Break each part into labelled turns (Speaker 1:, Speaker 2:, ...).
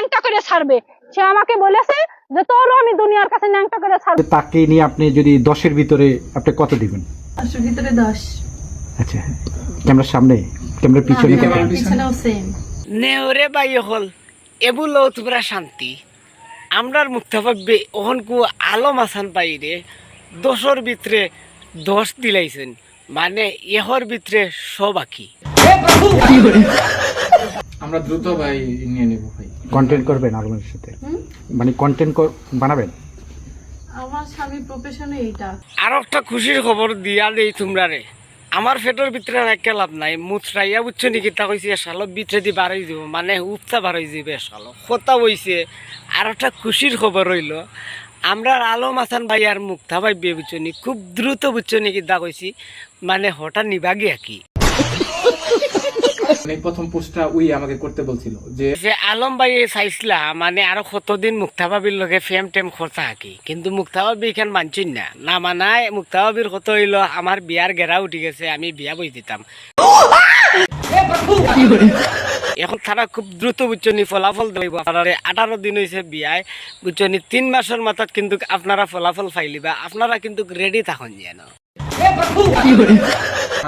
Speaker 1: ন্যাংটা করে ছাড়বে। সে আমাকে বলেছে যে তোরও আমি দুনিয়ার কাছে ন্যাংটা করে ছাড়বো।
Speaker 2: তাকে নিয়ে আপনি যদি দশের ভিতরে আপনি কত দিবেন?
Speaker 3: পাঁচশোর ভিতরে দশ।
Speaker 2: আচ্ছা ক্যামেরার সামনে ক্যামেরার পিছনে
Speaker 3: পিছনেও সেম
Speaker 4: নেহরে বাই হল এবুলো তোমরা শান্তি। আমরার মুক্তাভাবে ওহন কু আলম আসান পাইরে দশর ভিতরে দশ দিলাইছেন মানে এহর ভিতরে সব আঁকি।
Speaker 5: আমরা দ্রুত ভাই নিয়ে নেব ভাই।
Speaker 2: কন্টেন্ট করবেন আলমের সাথে? মানে কন্টেন্ট বানাবেন?
Speaker 3: আমার স্বামীর প্রফেশনে এইটা।
Speaker 4: আর একটা খুশির খবর দিয়া দেই তোমরা রে। আমার পেটের ভিতরে রাখতে লাভ নাই। মুচরাইয়া বুঝছ নাকি? তা কইছে শালো ভিতরে দি বাড়াই দিব। মানে উপচা বাড়াই দিবে শালো। কথা হইছে। আর একটা খুশির খবর রইল আমরা আলম হাসান ভাই আর মুক্তা ভাই বিয়ে বুঝছ খুব দ্রুত বুঝছ নাকি? তা কইছি মানে হঠাৎ নিবাগি আকি?
Speaker 5: মানে প্রথম পোস্টটা উই আমাকে করতে বলছিল যে
Speaker 4: যে আলম ভাই চাইছিলা মানে আরও কতদিন মুক্তা ভাবির লগে ফেম টেম খরচা কিন্তু মুক্তা ভাবি এখান মানছি না। না মানায় মুক্তা ভাবির কত হইল? আমার বিয়ার গেরা উঠি গেছে আমি বিয়া বই দিতাম। এখন তারা খুব দ্রুত বুঝছনি ফলাফল দেব আপনারা আঠারো দিন হয়েছে বিয়ায়। বুঝছনি তিন মাসের মাথাত কিন্তু আপনারা ফলাফল ফাইলিবা। আপনারা কিন্তু রেডি থাকুন যেন।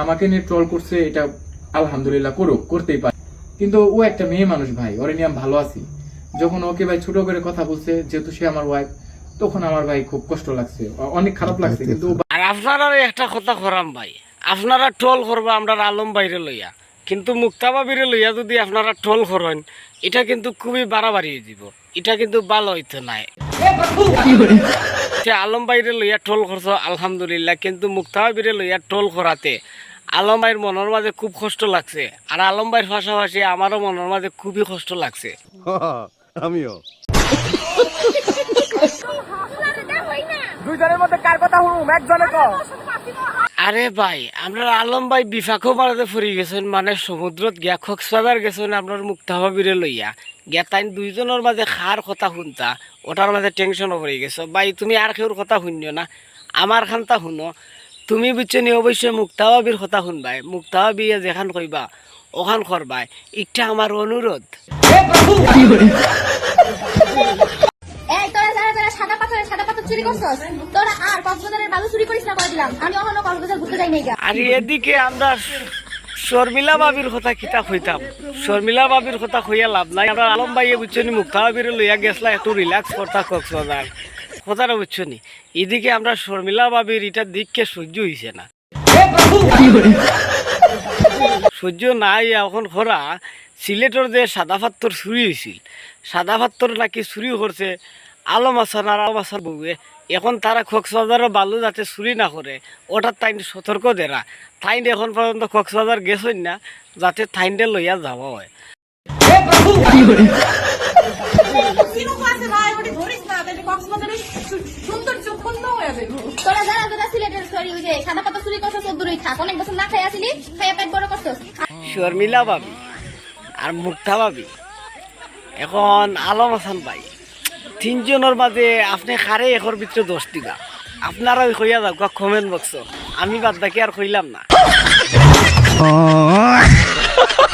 Speaker 5: আমাকে নিয়ে ট্রল করছে এটা আলহামদুলিল্লাহ করুক, করতেই পারে। কিন্তু ও একটা মেয়ে মানুষ ভাই, ওরে নিয়ে আমি ভালো আছি। যখন ওকে ভাই ছোট করে কথা বলছে, যেহেতু সে আমার ওয়াইফ তখন আমার ভাই খুব কষ্ট লাগছে অনেক খারাপ লাগছে, কিন্তু
Speaker 4: আর আপনারা একটা কথা করাম ভাই, আপনারা ট্রল করবা আমরা আলম বাইরে লইয়া। কিন্তু মুক্তাবাবিরে লইয়া যদি আপনারা ট্রল করেন, এটা কিন্তু খুবই বাড়াবাড়ি দিব এটা কিন্তু ভালো হইতে নাই। সে আলম বাইরে লইয়া ট্রল করছ, আলহামদুলিল্লাহ, কিন্তু মুক্তাবাবিরে লইয়া ট্রল করাতে আলম ভাইয়ের মনের মাঝে খুব কষ্ট লাগছে। আর আলম ভাইয়ের পাশাপাশি আমারও মনের মাঝে খুবই কষ্ট লাগছে।
Speaker 6: আমিও।
Speaker 4: আরে ভাই আমরা আলম ভাই বিফাকও মারাতে ফুরি গেছেন মানে সমুদ্রত গিয়া কক্সবাজার গেছেন আপনার মুক্তাভাবিরে লইয়া। গিয়া তাই দুইজনের মাঝে খার কথা শুনতা ওটার মাঝে টেনশনও পড়ে গেছো। ভাই তুমি আর কেউর কথা শুনিও না আমার খানটা শুনো। তুমি বুঝছ নি অবশ্যই মুক্তাভাবির কথা শুনবাই মুক্তাভাবি যেখান কইবা ওখান করবাই ইটা আমার অনুরোধ
Speaker 7: এই তোরা যারা যারা সাদা পাথরের সাদা পাথর চুরি করছস তোরা আর কক্সবাজারের বালু চুরি করিস না করে দিলাম। আমি এখনও কক্সবাজার ঘুরতে যাই নাই গা
Speaker 4: আর এদিকে আমরা শর্মিলা বাবির কথা কিতা কইতাম শর্মিলা বাবির কথা কইয়া লাভ নাই। আমরা আলম ভাইয়ে বুঝছনি মুক্তা বাবির লইয়া গেছলা একটু রিল্যাক্স করতা কক্সবাজার কথাটা বুঝছনি এদিকে আমরা শর্মিলা বাবির এটা দিককে সহ্য হইছে না। সহ্য নাই, এখন খরা, সিলেটর যে সাদা পাত্তর চুরি হয়েছিল সাদা পাত্তর নাকি চুরি করছে, আলম আসান আর আলম আসান বউয়ে, এখন তারা কক্সবাজারের বালু যাতে চুরি না করে, ওটার তাইন সতর্ক দেরা। তাইন এখন পর্যন্ত কক্সবাজার গেছেন না, যাতে তাইনটা লইয়া যাওয়া হয়।
Speaker 7: যে সাদা পাতা চুরি করছস দূরেই থাক। অনেক বছর না খাই আসিলি খাইয়া পেট বড় করছস।
Speaker 4: শর্মিলা বাবি আর মুক্তা ভাবি। এখন আলম হাসান ভাই তিনজনের মাঝে আপনি খারে এখর ভিতরে দোষ দিবা আপনারা কইয়া যাও কমেন্ট বক্স। আমি বাদ বাকি আর কইলাম না।